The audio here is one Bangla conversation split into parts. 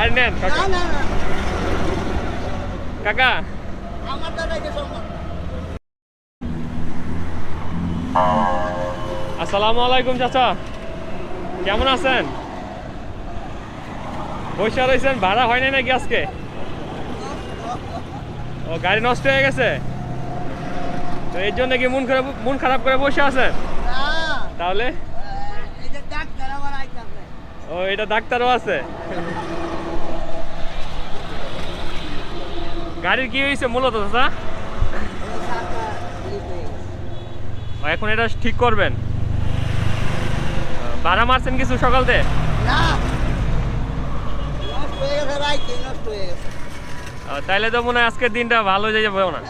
আর নেন কাকা। না না কাকা। আমার আসসালামু আলাইকুম চাচা। কেমন আছেন? বৈশা রয়েছেন ভাড়া হয় নাই নাকি আজকে? ও গাড়ি নষ্ট হয়ে গেছে? তো এই জন্য কি মন খারাপ মন খারাপ করে বসে আছেন? তাহলে এই যে ডাক্তার আবার আইতাছে ও এটা ডাক্তারও আছে। গাড়ির কি হয়েছে মূলত হয়ে। ও, এখন এটা ঠিক করবেন। ভাড়া মারছেন কিছু হয়ে হয়ে গেছে? ও, তাইলে তো মনে হয় আজকের দিনটা ভালো হয়ে যাবে না?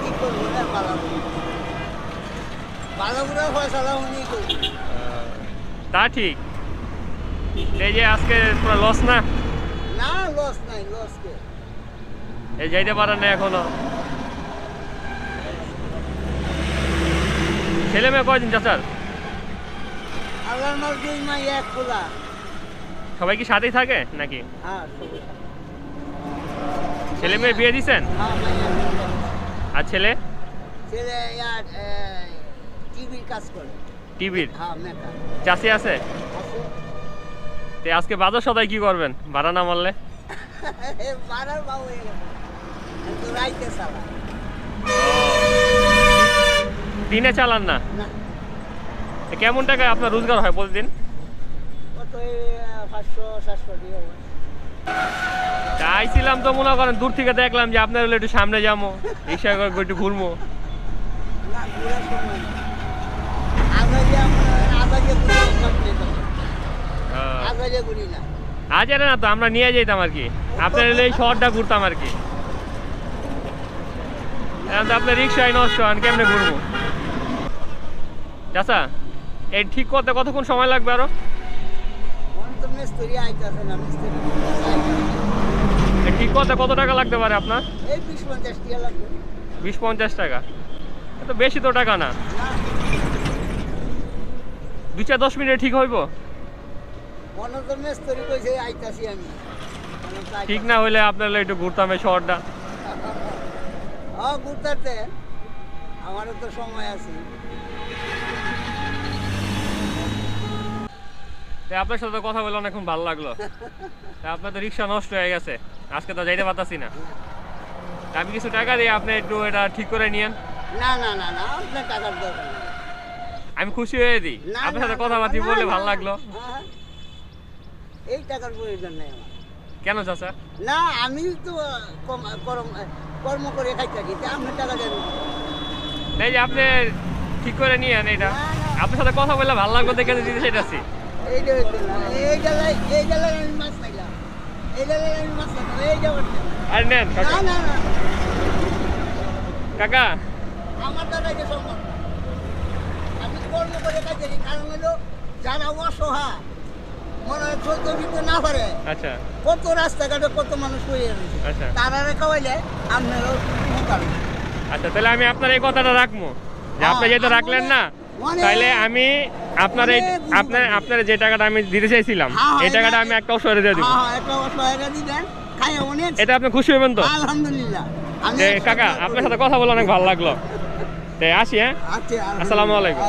কি করব ভালো। করে উনি তা ঠিক। এই যে আজকে পুরো লস না? না লস নাই লস কে। এই যাইতে পারেন না এখনও। ছেলে মেয়ে কয়দিন চাচার? দুই মাই এক সবাই কি সাথেই থাকে নাকি? হ্যাঁ ছেলে মেয়ে বিয়ে দিছেন? হ্যাঁ আর ছেলে? ছেলে টিভির কাজ করে। টিভির? হ্যাঁ চাষি আছে? তে আজকে বাজার সদাই কি করবেন? ভাড়া না মারলে? দিনে চালান না? কেমন টাকায় আপনার রোজগার হয় প্রতিদিন? হবে তা মনে করেন দূর থেকে দেখলাম যে আপনার হলে একটু সামনে যাব রিক্সা করে একটু ঘুরবো। না আজ না তো আমরা নিয়ে যেতাম আর কি আপনার এই শহরটা ঘুরতাম আর কি এখন তো আপনার রিক্সায় নষ্ট হন কেমনে ঘুরবো চাচা এই ঠিক করতে কতক্ষণ সময় লাগবে আরও মন ঠিক করতে কত টাকা লাগতে পারে আপনার বিশ পঞ্চাশ টাকা এ তো বেশি তো টাকা না দুই চার দশ মিনিটে ঠিক হইব? মনে ঠিক না হইলে আপনার একটু ঘুরতাম এই শহরটা। ও ঘুরতে আমারও তো সময় আছে। আপনার সাথে কথা বলে অনেকক্ষণ ভালো লাগল। তা আপনার তো রিক্সা নষ্ট হয়ে গেছে। আজকে তো যাইতে পারতাছি না। আমি কিছু টাকা দিয়ে আপনি একটু এটা ঠিক করে নিয়েন। না না না না আপনার টাকার দরকার। আমি খুশি হয়ে দিই। আপনার সাথে কথা না, বলে ভালো লাগল। এই টাকার প্রয়োজন নেই আমার। কেন চাচা? না আমি তো কর্ম করে খাই থাকি আপনার টাকা দেন। এই যে আপনি ঠিক করে নিয়েন এটা। আপনার সাথে কথা বলে ভালো লাগল দেখে দিতে এই যে এই এই আমি মাছ খাইলাম। এই আমি মাছ খাইলাম এই জায়গায় আর নেন কাকা। কাকা। আমার এটা কর্ম করে থাকি কারণ হলো যারা অসহায় মনে চলতে ফিরতে না পারে আচ্ছা। কত রাস্তাঘাটে কত মানুষ হয়ে রয়েছে আচ্ছা। তারা খাওয়াইলে আপনারও আচ্ছা তাহলে আমি আপনার এই কথাটা রাখব। যে হ্যাঁ, আপনি যেহেতু রাখলেন না তাহলে আমি আপনার এই আপনার আপনার যে টাকাটা আমি দিতে চাইছিলাম হ্যাঁ, হ্যাঁ, এই টাকাটা আমি একটা অবসরে দিয়ে দিব। এটা আপনি খুশি হবেন তো? আলহামদুলিল্লাহ। কাকা আপনার সাথে কথা বলে অনেক ভালো লাগল। তো আসি হ্যাঁ? আসসালামু আলাইকুম।